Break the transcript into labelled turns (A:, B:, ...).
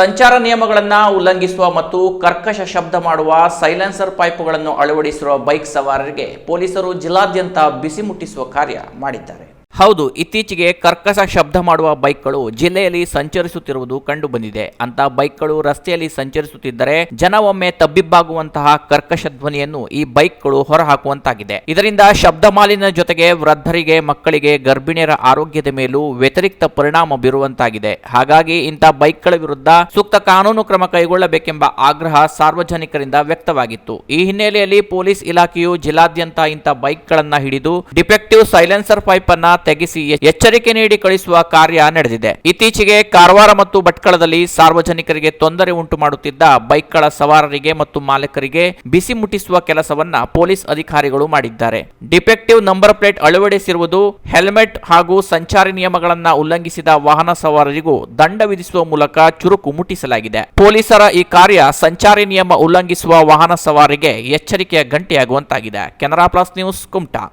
A: ಸಂಚಾರ ನಿಯಮಗಳನ್ನು ಉಲ್ಲಂಘಿಸುವ ಮತ್ತು ಕರ್ಕಶ ಶಬ್ದ ಮಾಡುವ ಸೈಲೆನ್ಸರ್ ಪೈಪ್ಗಳನ್ನು ಅಳವಡಿಸಿರುವ ಬೈಕ್ ಸವಾರರಿಗೆ ಪೊಲೀಸರು ಜಿಲ್ಲಾದ್ಯಂತ ಬಿಸಿ ಮುಟ್ಟಿಸುವ ಕಾರ್ಯ ಮಾಡಿದ್ದಾರೆ. ಹೌದು, ಇತ್ತೀಚೆಗೆ ಕರ್ಕಶ ಶಬ್ದ ಮಾಡುವ ಬೈಕ್ಗಳು ಜಿಲ್ಲೆಯಲ್ಲಿ ಸಂಚರಿಸುತ್ತಿರುವುದು ಕಂಡು ಬಂದಿದೆ ಅಂತ ಬೈಕ್ಗಳು ರಸ್ತೆಯಲ್ಲಿ ಸಂಚರಿಸುತ್ತಿದ್ದರೆ ಜನ ಒಮ್ಮೆ ತಬ್ಬಿಬ್ಬಾಗುವಂತಹ ಕರ್ಕಶ ಧ್ವನಿಯನ್ನು ಈ ಬೈಕ್ಗಳು ಹೊರಹಾಕುವಂತಾಗಿದೆ. ಇದರಿಂದ ಶಬ್ದ ಮಾಲಿನ್ಯ ಜೊತೆಗೆ ವೃದ್ಧರಿಗೆ, ಮಕ್ಕಳಿಗೆ, ಗರ್ಭಿಣಿಯರ ಆರೋಗ್ಯದ ಮೇಲೂ ವ್ಯತಿರಿಕ್ತ ಪರಿಣಾಮ ಬೀರುವಂತಾಗಿದೆ. ಹಾಗಾಗಿ ಇಂಥ ಬೈಕ್ಗಳ ವಿರುದ್ಧ ಸೂಕ್ತ ಕಾನೂನು ಕ್ರಮ ಕೈಗೊಳ್ಳಬೇಕೆಂಬ ಆಗ್ರಹ ಸಾರ್ವಜನಿಕರಿಂದ ವ್ಯಕ್ತವಾಗಿತ್ತು. ಈ ಹಿನ್ನೆಲೆಯಲ್ಲಿ ಪೊಲೀಸ್ ಇಲಾಖೆಯು ಜಿಲ್ಲಾದ್ಯಂತ ಇಂಥ ಬೈಕ್ಗಳನ್ನ ಹಿಡಿದು ಡಿಫೆಕ್ಟಿವ್ ಸೈಲೆನ್ಸರ್ ಪೈಪ್ ಅನ್ನ ತೆಗೆಸಿ ಎಚ್ಚರಿಕೆ ನೀಡಿ ಕಳಿಸುವ ಕಾರ್ಯ ನಡೆದಿದೆ. ಇತ್ತೀಚೆಗೆ ಕಾರವಾರ ಮತ್ತು ಭಟ್ಕಳದಲ್ಲಿ ಸಾರ್ವಜನಿಕರಿಗೆ ತೊಂದರೆ ಉಂಟು ಮಾಡುತ್ತಿದ್ದ ಬೈಕ್ಗಳ ಸವಾರರಿಗೆ ಮತ್ತು ಮಾಲೀಕರಿಗೆ ಬಿಸಿ ಮುಟ್ಟಿಸುವ ಕೆಲಸವನ್ನ ಪೊಲೀಸ್ ಅಧಿಕಾರಿಗಳು ಮಾಡಿದ್ದಾರೆ. ಡಿಫೆಕ್ಟಿವ್ ನಂಬರ್ ಪ್ಲೇಟ್ ಅಳವಡಿಸಿರುವುದು ಹೆಲ್ಮೆಟ್ ಹಾಗೂ ಸಂಚಾರಿ ನಿಯಮಗಳನ್ನ ಉಲ್ಲಂಘಿಸಿದ ವಾಹನ ಸವಾರರಿಗೂ ದಂಡ ವಿಧಿಸುವ ಮೂಲಕ ಚುರುಕು ಮುಟ್ಟಿಸಲಾಗಿದೆ. ಪೊಲೀಸರ ಈ ಕಾರ್ಯ ಸಂಚಾರಿ ನಿಯಮ ಉಲ್ಲಂಘಿಸುವ ವಾಹನ ಸವಾರಿಗೆ ಎಚ್ಚರಿಕೆಯ ಗಂಟೆಯಾಗುವಂತಾಗಿದೆ. Canara plus news Kumta.